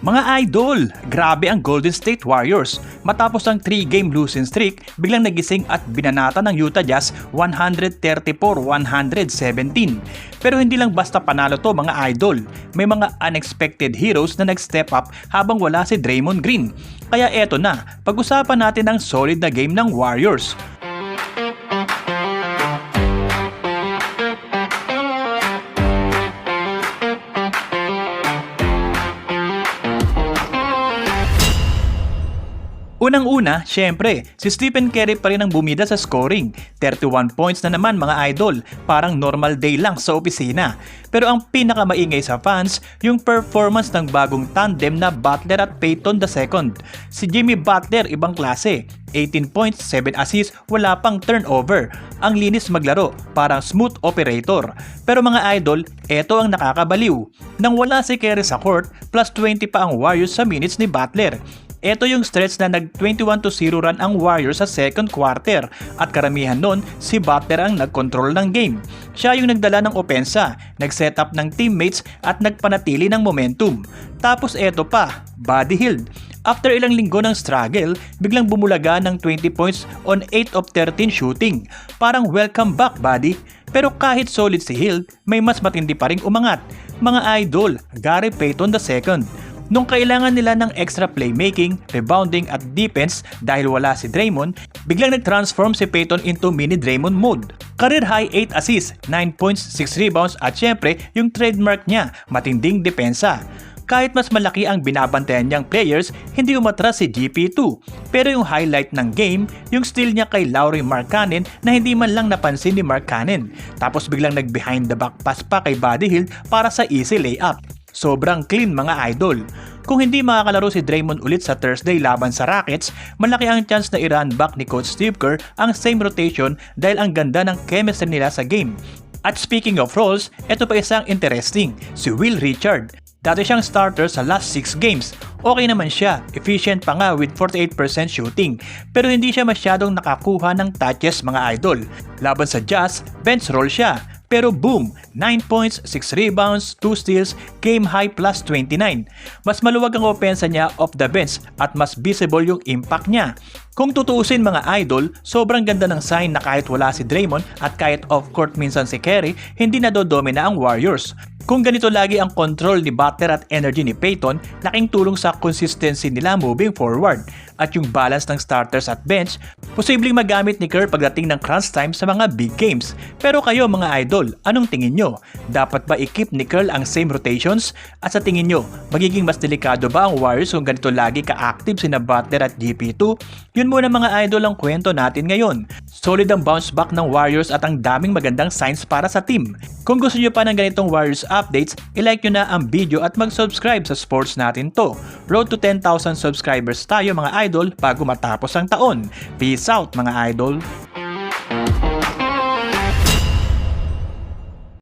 Mga idol, grabe ang Golden State Warriors. Matapos ang 3-game losing streak, biglang nagising at binanata ng Utah Jazz 134-117. Pero hindi lang basta panalo to mga idol. May mga unexpected heroes na nag-step up habang wala si Draymond Green. Kaya eto na, pag-usapan natin ang solid na game ng Warriors. Unang-una, syempre, si Stephen Curry pa rin ang bumida sa scoring. 31 points na naman mga idol, parang normal day lang sa opisina. Pero ang pinakamaingay sa fans, yung performance ng bagong tandem na Butler at Payton II. Si Jimmy Butler, ibang klase. 18 points, 7 assists, wala pang turnover. Ang linis maglaro, parang smooth operator. Pero mga idol, eto ang nakakabaliw. Nang wala si Curry sa court, plus 20 pa ang Warriors sa minutes ni Butler. Ito yung stretch na nag 21 to 0 run ang Warriors sa second quarter at karamihan nun si Butler ang nagkontrol ng game. Siya yung nagdala ng opensa, nag-set up ng teammates at nagpanatili ng momentum. Tapos eto pa, Buddy Hield. After ilang linggo ng struggle, biglang bumulaga ng 20 points on 8 of 13 shooting. Parang welcome back, buddy. Pero kahit solid si Hill, may mas matindi pa ring umangat. Mga idol, Gary Payton II. Nung kailangan nila ng extra playmaking, rebounding at defense dahil wala si Draymond, biglang nag-transform si Payton into mini Draymond mode. Career high 8 assists, 9 points, 6 rebounds at syempre yung trademark niya, matinding depensa. Kahit mas malaki ang binabantayan niyang players, hindi umatras si GP2. Pero yung highlight ng game, yung steal niya kay Lauri Markkanen na hindi man lang napansin ni Markkanen. Tapos biglang nag behind the back pass pa kay Buddy Hield para sa easy layup. Sobrang clean mga idol. Kung hindi makakalaro si Draymond ulit sa Thursday laban sa Rockets, malaki ang chance na i-run back ni Coach Steve Kerr ang same rotation dahil ang ganda ng chemistry nila sa game. At speaking of roles, ito pa isang interesting, si Will Richard. Dati siyang starter sa last 6 games. Okay naman siya, efficient pa nga with 48% shooting. Pero hindi siya masyadong nakakuha ng touches mga idol. Laban sa Jazz, bench role siya. Pero boom, 9 points, 6 rebounds, 2 steals, game high plus 29. Mas maluwag ang opensa niya off the bench at mas visible yung impact niya. Kung tutuusin mga idol, sobrang ganda ng sign na kahit wala si Draymond at kahit off-court minsan si Kerry, hindi nadodomina ang Warriors. Kung ganito lagi ang control ni Butler at energy ni Payton, laking tulong sa consistency nila moving forward. At yung balance ng starters at bench, posibleng magamit ni Kerr pagdating ng crunch time sa mga big games. Pero kayo mga idol, anong tingin nyo? Dapat ba i-keep ni Kerr ang same rotations? At sa tingin nyo, magiging mas delikado ba ang Warriors kung ganito lagi ka-active sina Butler at GP2? Yun muna mga idol ang kwento natin ngayon. Solid ang bounce back ng Warriors at ang daming magandang signs para sa team. Kung gusto nyo pa ng ganitong Warriors updates, ilike nyo na ang video at mag-subscribe sa sports natin to. Road to 10,000 subscribers tayo mga idol bago matapos ang taon. Peace out mga idol!